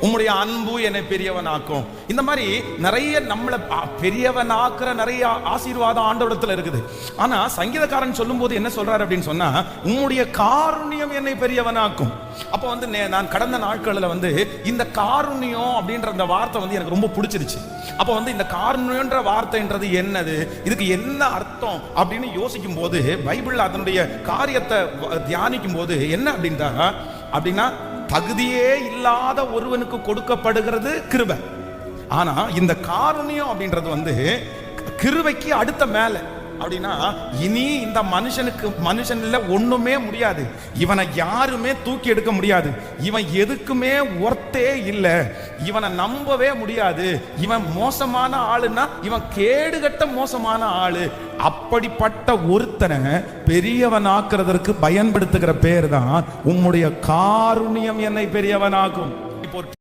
உம்முடைய அன்பு என்னை பெரியவனாக்கும். இந்த மாதிரி நிறைய நம்மளை ஆ- பெரியவனாக்குற நிறைய ஆசீர்வாதம் ஆண்டவரத்துல இருக்குது. ஆனா சங்கீதக்காரன் சொல்லும்போது என்ன சொல்றாரு அப்படின்னு சொன்னா உம்முடைய காருண்யம் என்னை பெரியவனாக்கும். அப்போ வந்து நே- நான் கடந்த நாட்களில் வந்து இந்த காருண்யம் அப்படின்ற அந்த வார்த்தை வந்து எனக்கு ரொம்ப பிடிச்சிருச்சு. அப்போ வந்து இந்த காருண்யன்ற வார்த்தைன்றது என்னது? இதுக்கு என்ன அர்த்தம்? அப்படின்னு யோசிக்கும் போது பைபிள் அதனுடைய காரியத்தை வ- தியானிக்கும் போது என்ன அப்படின்றா? அப்படின்னா தகுதியே இல்லாத ஒருவனுக்கு கொடுக்கப்படுகிறது கிருபை. ஆனா இந்த காரணியம் அப்படின்றது வந்து கிருபைக்கு அடுத்த மேலே. அப்படின்னா இனி இந்த மனுஷனுக்கு மனுஷன்ல ஒண்ணுமே முடியாது. இவனை யாருமே தூக்கி எடுக்க முடியாது. இவன் எதுக்குமே ஒர்த்தே இல்லை. இவனை நம்பவே முடியாது. இவன் மோசமான ஆளுன்னா இவன் கேடுகட்ட மோசமான ஆளு. அப்படிப்பட்ட ஒருத்தனை பெரியவனாக்குறதற்கு பயன்படுத்துகிற பேர் தான் உம்முடைய காருண்யம் என்னை பெரியவனாக்கும். இப்போ